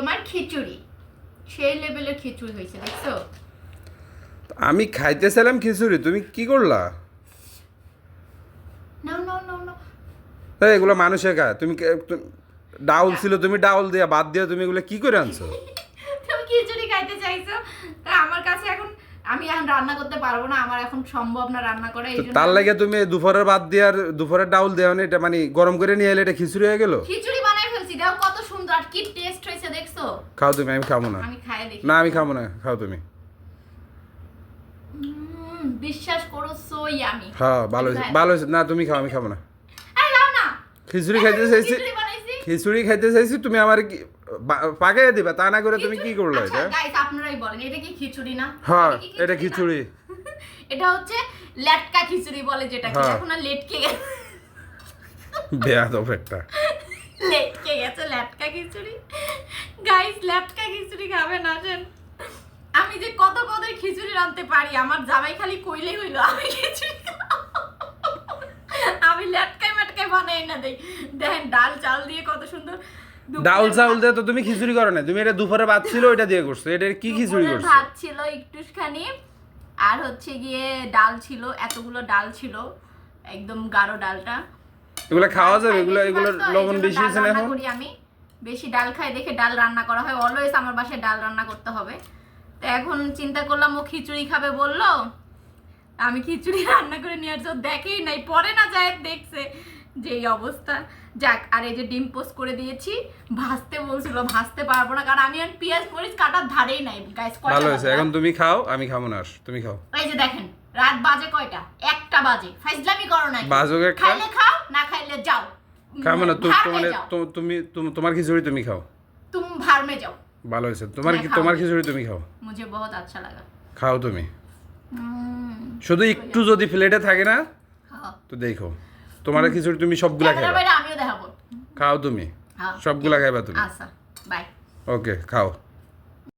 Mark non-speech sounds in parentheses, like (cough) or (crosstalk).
তোমার খিচুড়ি। সেই লেভেলের খিচুড়ি হয়েছে দেখছ? আমি খাইতেছিলাম খিচুড়ি তুমি কি করলা? নাও এগুলো মানুষে খায় তুমি ডাউল ছিল তুমি ডাউল দিয়া বাদ দিয়া তুমি এগুলো কি করে আনছো? (laughs) তুমি খিচুড়ি খাইতে চাইছো? আমার কাছে এখন আমি এখন রান্না করতে পারব না আমার এখন সম্ভব না রান্না করা তার লাগে তুমি দুপুরের বাদ দিয়ে আর দুপুরের ডাউল দেওয়া এটা মানে গরম করে নিয়ে এলে এটা খিচুড়ি হয়ে গেল? খিচুড়ি বানাই ফেলছি সুন্দর আর কি টেস্ট হয়েছে দেখছ? খাও তুমি আমি খাব না। আমি খাই দেখি। না আমি খাব না খাও তুমি। বিশ্বাস করো সো ইয়ামি হ্যাঁ ভালো হয়েছে ভালো হয়েছে। না তুমি খাও আমি খাব না। খিচুড়ি খাইতে চাইছি খিচুড়ি খাইতে চাইছি তুমি আমার কি পাকাইয়া দিবা তা না করে তুমি কি করল আচ্ছা, এটা? আপনারাই বলেন এটা কি খিচুড়ি না? হ্যাঁ এটা খিচুড়ি (laughs) এটা হচ্ছে লেটকা খিচুড়ি বলে যেটাকে হ্যাঁ। এখন আর লেটকে গেছে। বেয়াদব একটা। লেটকে লেটকা খিচুড়ি? গাইস লেটকা খিচুড়ি খাবেন আসেন আমি যে কত কত খিচুড়ি রাঁধতে পারি আমার জামাই খালি কইলেই হইল আমি খিচুড়ি আমি বানাই না দেই। দেখেন ডাল চাল দিয়ে কত সুন্দর। চাউল দিয়ে তো তুমি খিচুড়ি করো না। তুমি এটা দুপুরে ভাত ছিল ওইটা দিয়ে করছ। এটা কি খিচুড়ি করছ? ভাত ছিল একটুখানি। আর হচ্ছে গিয়ে ডাল ছিল এতগুলো ডাল ছিল একদম গাঢ় ডালটা। এগুলো খাওয়া যাবে? এগুলো এগুলো লবণ বেশি ডাল হয়েছে না এখন? করি আমি। বেশি ডাল খাই দেখে ডাল রান্না করা হয়। অলওয়েজ আমার বাসায় ডাল রান্না করতে হবে। তো এখন চিন্তা করলাম ও খিচুড়ি খাবে বলল আমি খিচুড়ি (laughs) রান্না করে নিয়ে আসছি। দেখেই নাই পরে না যায় দেখছে যে এই অবস্থা। যাক আর এই যে ডিম পোস্ট করে দিয়েছি ভাজতে বলছিল ভাজতে পারব না কারণ আমি আর পেঁয়াজ মরিচ কাটার ধারেই নাই গাইস ভালো হয়েছে। এখন তুমি খাও আমি খাব না আর, তুমি খাও। এই যে দেখেন রাত বাজে কয়টা? একটা বাজে। ফাইজলামি করো না বাজুক একটা। খাইলে খাও না খাইলে খাও মানে মানে তুমি তোমার খিচুড়ি তুমি খাও। তুমি ভার মে যাও। ভালো হয়েছে। তোমার কি তোমার খিচুড়ি তুমি খাও? মুঝে বহুত আচ্ছা লাগা। খাও তুমি। শুধু একটু যদি প্লেটে থাকে না হ্যাঁ। তো দেখো। তোমার খিচুড়ি তুমি সবগুলা খাও আমিও দেখাবো। খাও তুমি। হ্যাঁ। সবগুলা খাইবা তুমি। আচ্ছা বাই ওকে খাও।